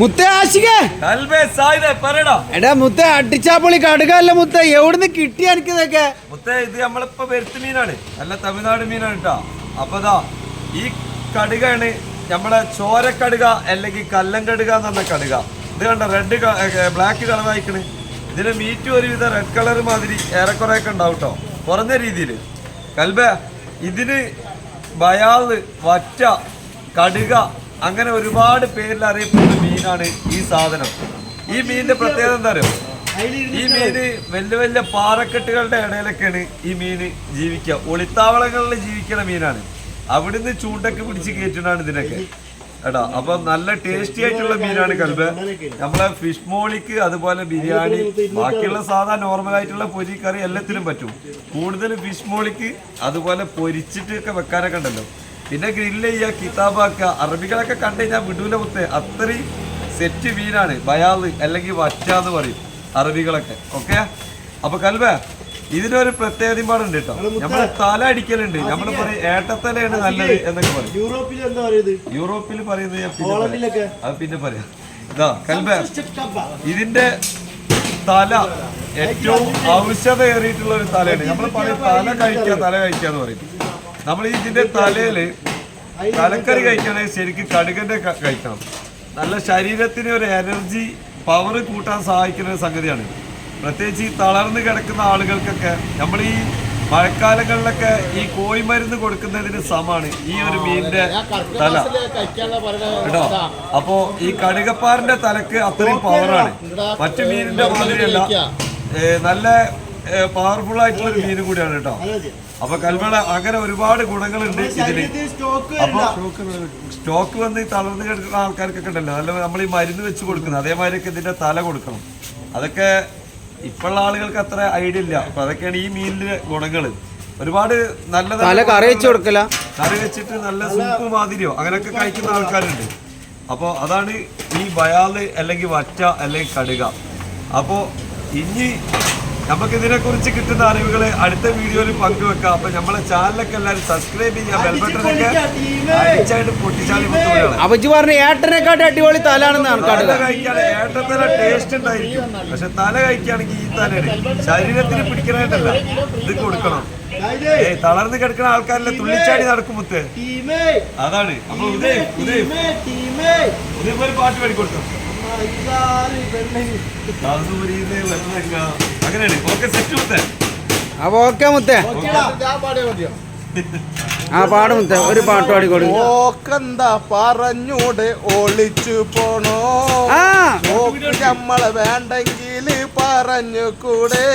മുത്തേ ആശികേ. എടാ മുത്തേ അടിച്ചാപ്പൊളി കടുകല്ല മുത്തേ. എവിടുന്ന് കിട്ടിയ എനിക്കിതൊക്കെ മുത്തേ ഇത് നമ്മളിപ്പോ വരുത്ത് മീനാണ്. നല്ല തമിഴ്നാട് മീനാണ് കേട്ടോ അപ്പതാ ഈ കടുകാണ് നമ്മളെ ചോരക്കടുക അല്ലെങ്കിൽ കല്ലൻ കടുക എന്ന് പറഞ്ഞ കടുക. ഇത് കണ്ട റെഡ് ബ്ലാക്ക് കളർ ആയിക്കണ് ഇതിന് മീറ്റ് ഒരുവിധം റെഡ് കളർ മാതിരി ഏറെക്കുറെ ഒക്കെ ഉണ്ടാവും കേട്ടോ കുറഞ്ഞ രീതിയിൽ കൽബ ഇതിന് ബയാൾ വറ്റ കടുക അങ്ങനെ ഒരുപാട് പേരിൽ അറിയപ്പെടുന്ന മീനാണ് ഈ സാധനം. ഈ മീനിന്റെ പ്രത്യേകത എന്താ അറിയോ? ഈ മീന് വലിയ വലിയ പാറക്കെട്ടുകളുടെ ഇടയിലൊക്കെയാണ് ഈ മീന് ജീവിക്കുക. ഒളിത്താവളങ്ങളിൽ ജീവിക്കുന്ന മീനാണ്. അവിടുന്ന് ചൂണ്ടൊക്കെ പിടിച്ച് കയറ്റുന്നതാണ് ഇതിനൊക്കെ. എടാ അപ്പൊ നല്ല ടേസ്റ്റി ആയിട്ടുള്ള മീനാണ് കൽബ്. നമ്മളെ ഫിഷ് മോളിക്ക് അതുപോലെ ബിരിയാണി ബാക്കിയുള്ള സാധാ നോർമൽ ആയിട്ടുള്ള പൊരി കറി എല്ലാത്തിനും പറ്റും. കൂടുതൽ ഫിഷ് മോളിക്ക് അതുപോലെ പൊരിച്ചിട്ടൊക്കെ വെക്കാനൊക്കെ ഉണ്ടല്ലോ. പിന്നെ ഗ്രില്ല് ചെയ്യുക കിതാബാക്കുക അറബികളൊക്കെ കണ്ടു കഴിഞ്ഞാൽ വിടൂല മുത്തേ. അത്രയും സെറ്റ് മീനാണ്. ബയാൾ അല്ലെങ്കിൽ വറ്റ എന്ന് പറയും അറബികളൊക്കെ. ഓക്കെ അപ്പൊ കൽവ ഇതിനൊരു പ്രത്യേകത പാടുണ്ട് കേട്ടോ നമ്മൾ തല അടിക്കലുണ്ട്. നമ്മൾ പറയും ഏട്ടത്തലയാണ് നല്ലത് എന്നൊക്കെ പറയും. യൂറോപ്പിൽ എന്താ പറയുന്നത്? യൂറോപ്പിൽ പറയുന്നത്. അത് പിന്നെ പറയാം. ഇതാ കൽബ ഇതിന്റെ തല ഏറ്റവും ഔഷധ ഏറിയിട്ടുള്ള ഒരു തലയാണ്. നമ്മൾ പറയും തല കഴിക്കുക തല കഴിക്കുക എന്ന് പറയും. നമ്മൾ ഇതിന്റെ തലയിൽ തലക്കറി കഴിക്കണമെങ്കിൽ ശരിക്കും കടുകന്റെ കഴിക്കണം. നല്ല ശരീരത്തിന് ഒരു എനർജി പവർ കൂട്ടാൻ സഹായിക്കുന്ന ഒരു സംഗതിയാണ് പ്രത്യേകിച്ച് ഈ തളർന്ന് കിടക്കുന്ന ആളുകൾക്കൊക്കെ നമ്മൾ ഈ മഴക്കാലങ്ങളിലൊക്കെ ഈ കോഴിമരുന്ന് കൊടുക്കുന്നതിന് സമാണ് ഈ ഒരു മീനിന്റെ തല. കേട്ടോ? അപ്പോ ഈ കടുകപ്പാറിന്റെ തലക്ക് അത്രയും പവറാണ് മറ്റു മീനിന്റെ മാതിരിയല്ല നല്ല പവർഫുൾ ആയിട്ടുള്ള ഒരു മീൻ കൂടിയാണ് കേട്ടോ. അപ്പൊ കൽമേള അങ്ങനെ ഒരുപാട് ഗുണങ്ങളുണ്ട് ഇതിന് സ്റ്റോക്ക് അപ്പൊ സ്റ്റോക്ക് വന്ന് ഈ തളർന്ന് കിടക്കുന്ന ആൾക്കാർക്കൊക്കെ ഉണ്ടല്ലോ. നല്ല നമ്മൾ ഈ മരുന്ന് വെച്ച് കൊടുക്കുന്നത്. അതേമാതിരിയൊക്കെ ഇതിന്റെ തല കൊടുക്കണം. അതൊക്കെ ഇപ്പോഴുള്ള ആളുകൾക്ക് അത്ര ഐഡിയ ഇല്ല. അപ്പൊ അതൊക്കെയാണ് ഈ മീനിന്റെ ഗുണങ്ങൾ. ഒരുപാട് നല്ല നല്ല തല കറി വെച്ച് കൊടുക്കല? കറി വെച്ചിട്ട് നല്ല സൂപ്പ് മാതിരിയോ? അങ്ങനെയൊക്കെ കഴിക്കുന്ന ആൾക്കാരുണ്ട്. അപ്പോൾ അതാണ് ഈ ബയാൽ അല്ലെങ്കിൽ വറ്റ അല്ലെങ്കിൽ കടുക. അപ്പോൾ ഇനി നമുക്ക് ഇതിനെക്കുറിച്ച് കിട്ടുന്ന അറിവുകൾ അടുത്ത വീഡിയോയിൽ പങ്കുവെക്കാം അപ്പൊ നമ്മളെ ചാനലൊക്കെ എല്ലാവരും സബ്സ്ക്രൈബ് ചെയ്യാം ബെൽബട്ടനൊക്കെ അടിച്ചായിട്ട് പൊട്ടിച്ചാലും മുത്തുകളാണ് അപ്പച്ചി പറഞ്ഞ ഏട്ടനെക്കാട്ടി അടിപൊളി തലാണെന്നാണ് തല ഏട്ടത്തല ടേസ്റ്റ് ഉണ്ടായിരിക്കും പക്ഷെ തല കഴിക്കുകയാണെങ്കിൽ ഈ തലയാണ് ശരീരത്തിന് പിടിക്കണായിട്ടല്ല ഇത് കൊടുക്കണം ഏയ് തളർന്ന് കിടക്കുന്ന ആൾക്കാരിലെ തുള്ളിച്ചാടി നടക്കും മുത്ത് അതാണ് അപ്പൊ ഉദയ ഉദയ ടീമേ ടീമേ ഉദയ ഒരു പാട്ട് പാടി കൊടുത്തു അങ്ങനെയാണ്. ഓക്കെ സെറ്റ് മുത്തേ. അപ്പൊ ഓക്കെ മുത്തേ. ഞാൻ ആ പാട് മുത്തേ. ഒരു പാട്ട് പാടി കൊടുക്കും. ഓക്കെന്താ പറഞ്ഞൂടെ? ഒളിച്ചു പോണോ? ആ. ഓക്ക് നമ്മളെ വേണ്ടെങ്കിൽ പറഞ്ഞു കൂടെ